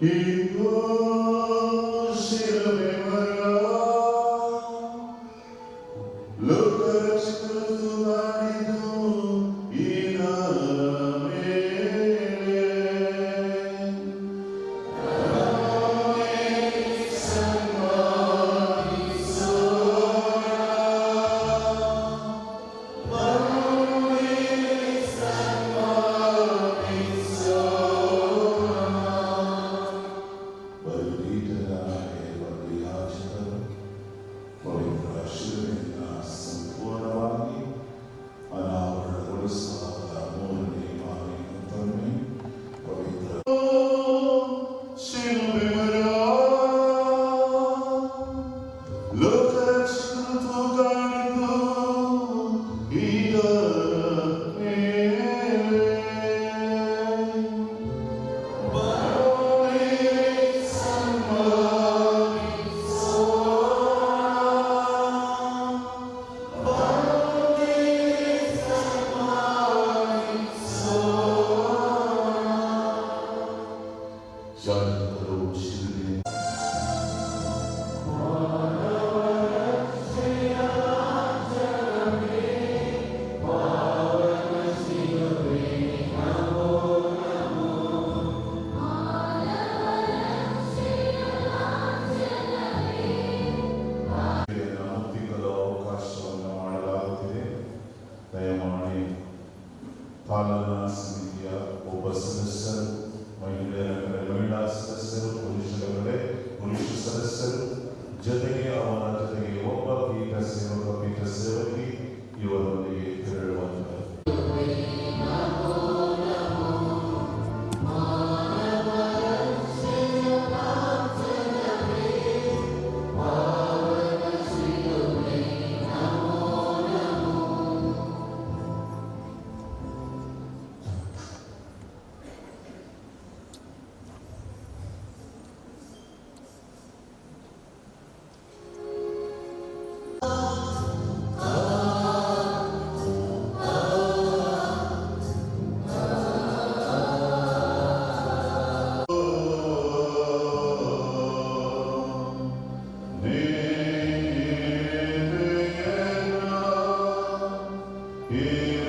Look శాశ్వతలో శివుని Parliament Media Obersminister വൈകിട്ട് മഹിളാ cell police Yeah.